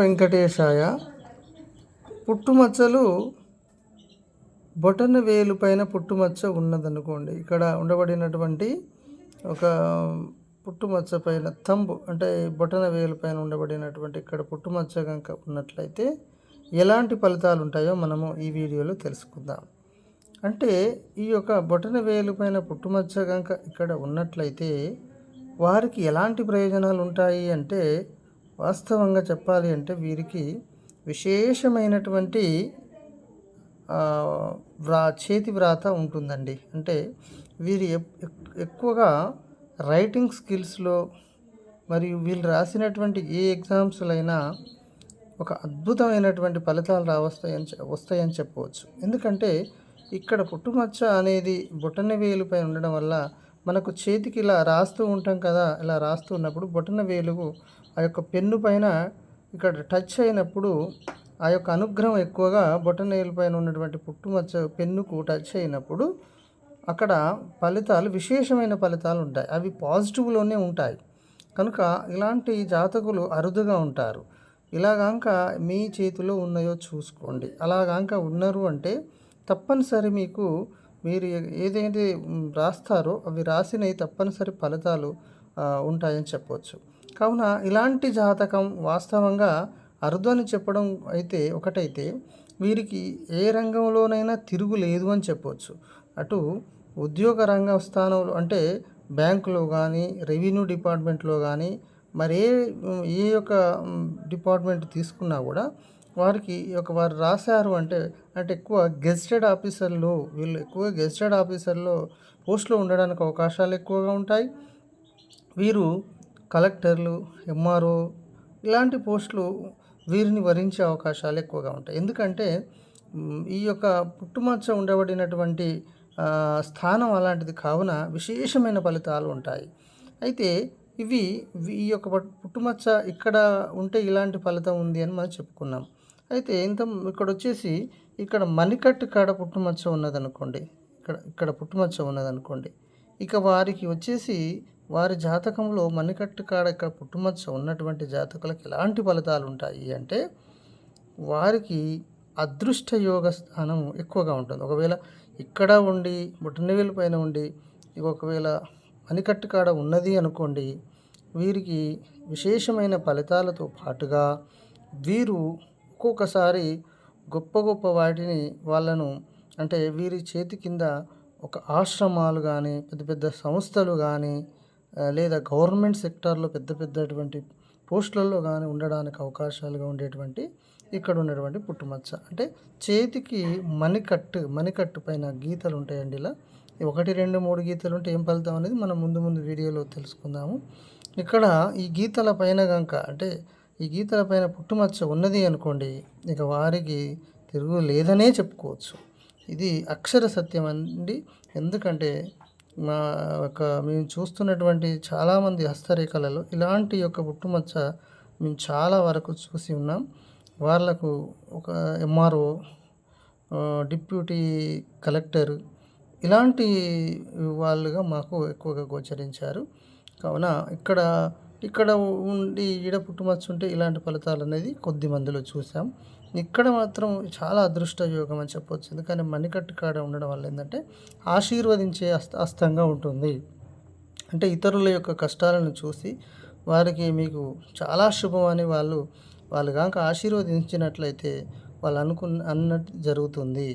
వెంకటేశాయ పుట్టుమచ్చలు బొటన వేలు పైన పుట్టుమచ్చ ఉన్నదనుకోండి. ఇక్కడ ఉండబడినటువంటి ఒక పుట్టుమచ్చ పైన తంబు అంటే బొటన వేలు పైన ఉండబడినటువంటి ఇక్కడ పుట్టుమచ్చ కనుక ఉన్నట్లయితే ఎలాంటి ఫలితాలు ఉంటాయో మనము ఈ వీడియోలో తెలుసుకుందాం. అంటే ఈ యొక్క బొటన వేలు పైన పుట్టుమచ్చ కనుక ఇక్కడ ఉన్నట్లయితే వారికి ఎలాంటి ప్రయోజనాలు ఉంటాయి అంటే వాస్తవంగా చెప్పాలి అంటే వీరికి విశేషమైనటువంటి వ్రా చేతి వ్రాత ఉంటుందండి. అంటే వీరు ఎప్- ఎక్కువగా రైటింగ్ స్కిల్స్లో మరియు వీళ్ళు రాసినటువంటి ఏ ఎగ్జామ్స్లైనా ఒక అద్భుతమైనటువంటి ఫలితాలు రావస్తాయని వస్తాయని చెప్పవచ్చు. ఎందుకంటే ఇక్కడ పుట్టుమచ్చ అనేది బొటనవేలుపై ఉండడం వల్ల మనకు చేతికి ఇలా రాస్తూ ఉంటాం కదా ఇలా రాస్తూ ఉన్నప్పుడు బొటన వేలుగు ఆ యొక్క పెన్ను పైన ఇక్కడ టచ్ అయినప్పుడు ఆ యొక్క అనుగ్రహం ఎక్కువగా బొటన వేలు పైన ఉన్నటువంటి పుట్టుమచ్చ పెన్నుకు టచ్ అయినప్పుడు అక్కడ ఫలితాలు విశేషమైన ఫలితాలు ఉంటాయి. అవి పాజిటివ్లోనే ఉంటాయి. కనుక ఇలాంటి జాతకులు అరుదుగా ఉంటారు. ఇలాగాక మీ చేతిలో ఉన్నాయో చూసుకోండి. అలాగాక ఉన్నారు అంటే తప్పనిసరి మీకు మీరు ఏ- ఏదైతే రాస్తారో అవి రాసినవి తప్పనిసరి ఫలితాలు ఉంటాయని చెప్పవచ్చు కావున ఇలాంటి జాతకం వాస్తవంగా అరుదు అని చెప్పడం అయితే ఒకటైతే వీరికి ఏ రంగంలోనైనా తిరుగు లేదు అని చెప్పవచ్చు అటు ఉద్యోగ రంగ స్థానంలో అంటే బ్యాంకులో కానీ రెవెన్యూ డిపార్ట్మెంట్లో కానీ మరి ఏ ఏ యొక్క డిపార్ట్మెంట్ తీసుకున్నా కూడా వారికి ఒక వారు రాశారు అంటే అంటే ఎక్కువ గెజిటెడ్ ఆఫీసర్లు వీళ్ళు ఎక్కువ గెజిటెడ్ ఆఫీసర్లో పోస్టులో ఉండడానికి అవకాశాలు ఎక్కువగా ఉంటాయి. వీరు కలెక్టర్లు ఎంఆర్ఓ ఇలాంటి పోస్టులు వీరిని వరించే అవకాశాలు ఎక్కువగా ఉంటాయి. ఎందుకంటే ఈ యొక్క పుట్టుమచ్చ ఉండబడినటువంటి స్థానం అలాంటిది కావున విశేషమైన ఫలితాలు ఉంటాయి. అయితే ఇవి ఈ యొక్క పుట్టుమచ్చ ఇక్కడ ఉంటే ఇలాంటి ఫలితం ఉంది అని మనం చెప్పుకున్నాం. అయితే ఇంత ఇక్కడ వచ్చేసి ఇక్కడ మణికట్టు కాడ పుట్టుమచ్చ ఉన్నదనుకోండి ఇక్కడ ఇక్కడ పుట్టుమచ్చ ఉన్నదనుకోండి ఇక వారికి వచ్చేసి వారి జాతకంలో మణికట్టు కాడ ఇక్కడ పుట్టుమచ్చ ఉన్నటువంటి జాతకులకు ఎలాంటి ఫలితాలు ఉంటాయి అంటే వారికి అదృష్ట యోగ స్థానం ఎక్కువగా ఉంటుంది. ఒకవేళ ఇక్కడ ఉండి బుట్టనవేలు పైన ఉండి ఒకవేళ మణికట్టు కాడ ఉన్నది అనుకోండి వీరికి విశేషమైన ఫలితాలతో పాటుగా వీరు ఒక్కొక్కసారి గొప్ప గొప్ప వాటిని వాళ్ళను అంటే వీరి చేతి కింద ఒక ఆశ్రమాలు కానీ పెద్ద పెద్ద సంస్థలు కానీ లేదా గవర్నమెంట్ సెక్టార్లో పెద్ద పెద్దటువంటి పోస్టులలో కానీ ఉండడానికి అవకాశాలుగా ఉండేటువంటి ఇక్కడ ఉన్నటువంటి పుట్టుమచ్చ. అంటే చేతికి మణికట్టు మణికట్టు పైన గీతలు ఉంటాయండి ఇలా. ఒకటి రెండు మూడు గీతలు ఉంటే ఏం ఫలితం అనేది మనం ముందు ముందు వీడియోలో తెలుసుకుందాము. ఇక్కడ ఈ గీతల పైన కనుక అంటే ఈ గీతల పైన పుట్టుమచ్చ ఉన్నది అనుకోండి ఇక వారికి తిరుగు లేదనే చెప్పుకోవచ్చు. ఇది అక్షర సత్యం అండి. ఎందుకంటే మా యొక్క మేము చూస్తున్నటువంటి చాలామంది హస్తరేఖలలో ఇలాంటి యొక్క పుట్టుమచ్చ మేము చాలా వరకు చూసి ఉన్నాం. వాళ్ళకు ఒక ఎంఆర్ఓ డిప్యూటీ కలెక్టర్ ఇలాంటి వాళ్ళుగా మాకు ఎక్కువగా గోచరించారు. కావున ఇక్కడ ఇక్కడ ఉండి ఈడ పుట్టుమచ్చ ఉంటే ఇలాంటి ఫలితాలు అనేది కొద్ది మందిలో చూసాం. ఇక్కడ మాత్రం చాలా అదృష్ట యోగం అని చెప్పవచ్చు ఎందుకంటే మణికట్టు కాడ ఉండడం వల్ల ఏంటంటే ఆశీర్వదించే అస్త అస్తంగా ఉంటుంది. అంటే ఇతరుల యొక్క కష్టాలను చూసి వారికి మీకు చాలా శుభం అని వాళ్ళు వాళ్ళు కనుక ఆశీర్వదించినట్లయితే వాళ్ళు అనుకున్న అన్నట్టు జరుగుతుంది.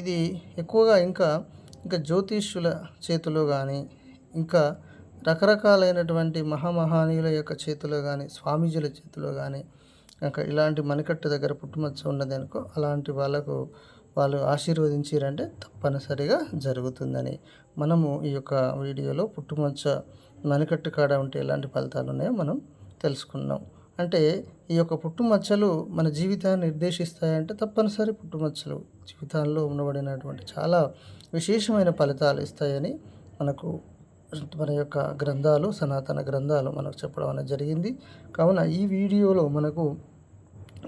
ఇది ఎక్కువగా ఇంకా ఇంకా జ్యోతిష్యుల చేతిలో కానీ ఇంకా రకరకాలైనటువంటి మహామహానీయుల యొక్క చేతిలో కానీ స్వామీజీల చేతిలో కానీ ఇంకా ఇలాంటి మణికట్టు దగ్గర పుట్టుమచ్చ ఉన్నది అనుకో అలాంటి వాళ్ళకు వాళ్ళు ఆశీర్వదించారంటే తప్పనిసరిగా జరుగుతుందని. మనము ఈ యొక్క వీడియోలో పుట్టుమచ్చ మణికట్టు కాడ ఉంటే ఎలాంటి ఫలితాలు ఉన్నాయో మనం తెలుసుకున్నాం. అంటే ఈ యొక్క పుట్టుమచ్చలు మన జీవితాన్ని నిర్దేశిస్తాయంటే తప్పనిసరి పుట్టుమచ్చలు జీవితాల్లో ఉండబడినటువంటి చాలా విశేషమైన ఫలితాలు ఇస్తాయని మనకు మన యొక్క గ్రంథాలు సనాతన గ్రంథాలు మనకు చెప్పడం అనేది జరిగింది. కావున ఈ వీడియోలో మనకు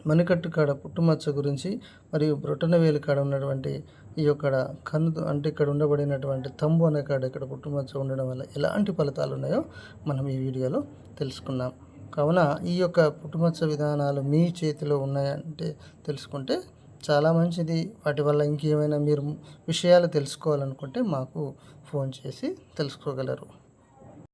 మణికట్టు కాడ పుట్టుమచ్చ గురించి మరియు బ్రొటనవేలు కాడ ఉన్నటువంటి ఈ యొక్క కన్ను అంటే ఇక్కడ ఉండబడినటువంటి తంబు అనే కాడ ఇక్కడ పుట్టుమచ్చ ఉండడం వల్ల ఎలాంటి ఫలితాలు ఉన్నాయో మనం ఈ వీడియోలో తెలుసుకున్నాం కావున ఈ యొక్క పుట్టుమచ్చ విధానాలు మీ చేతిలో ఉన్నాయంటే తెలుసుకుంటే చాలా మంచిది. వాటి వల్ల ఇంకేమైనా మీరు విషయాలు తెలుసుకోవాలనుకుంటే మాకు ఫోన్ చేసి తెలుసుకోగలరు.